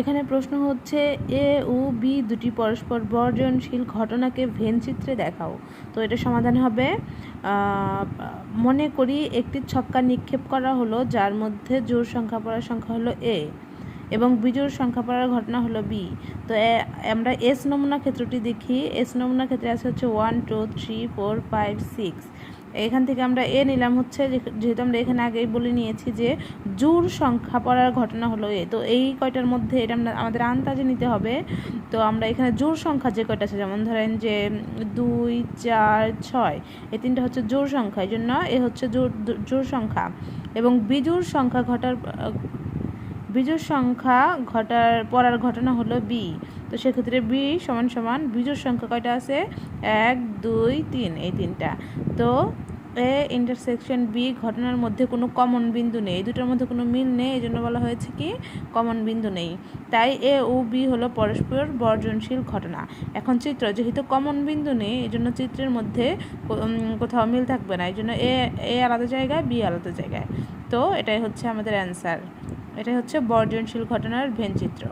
এখানে প্রশ্ন হচ্ছে, এ ও বি দুটি পরস্পর বর্জনশীল ঘটনাকে ভেন চিত্রে দেখাও। তো এটা সমাধান হবে। মনে করি একটি ছক্কা নিক্ষেপ করা হলো, যার মধ্যে জোর সংখ্যা পড়ার সংখ্যা হলো এ এবং বিজোড় সংখ্যা পড়ার ঘটনা হলো বি। তো আমরা এস নমুনা ক্ষেত্রটি দেখি। এস নমুনা ক্ষেত্রে আছে হচ্ছে one, two, three, four, five, six. এখান থেকে আমরা এ নিলাম হচ্ছে যেহেতু আমরা এখানে আগেই বলে নিয়েছি যে, জোর সংখ্যা পড়ার ঘটনা হলো এ। তো এই কয়টার মধ্যে এটা আমরা, আমাদের আন্দাজে নিতে হবে। তো আমরা এখানে জোর সংখ্যা যে কয়টা আছে, যেমন ধরেন যে, দুই, চার, ছয় এই তিনটা হচ্ছে জোর সংখ্যা। এই জন্য এ হচ্ছে জোর জোর সংখ্যা। এবং বিজুর সংখ্যা ঘটার বিজোড় সংখ্যা ঘটার, পড়ার ঘটনা হলো বি তো সেক্ষেত্রে বি সমান সমান বিজোড় সংখ্যা কয়টা আছে? এক, দুই, তিন, এই তিনটা। তো এ ইন্টারসেকশন বি ঘটনার মধ্যে কোনো কমন বিন্দু নেই। এই দুটোর মধ্যে কোনো মিল নেই, এই জন্য বলা হয়েছে কি কমন বিন্দু নেই। তাই এ ও বি হলো পরস্পর বর্জনশীল ঘটনা। এখন চিত্র, যেহেতু কমন বিন্দু নেই, এই জন্য চিত্রের মধ্যে কোথাও মিল থাকবে না। এই জন্য এ এ আলাদা জায়গায় বি আলাদা জায়গায়। তো এটাই হচ্ছে আমাদের অ্যান্সার এটাই হচ্ছে বর্জনশীল ঘটনার ভেন চিত্র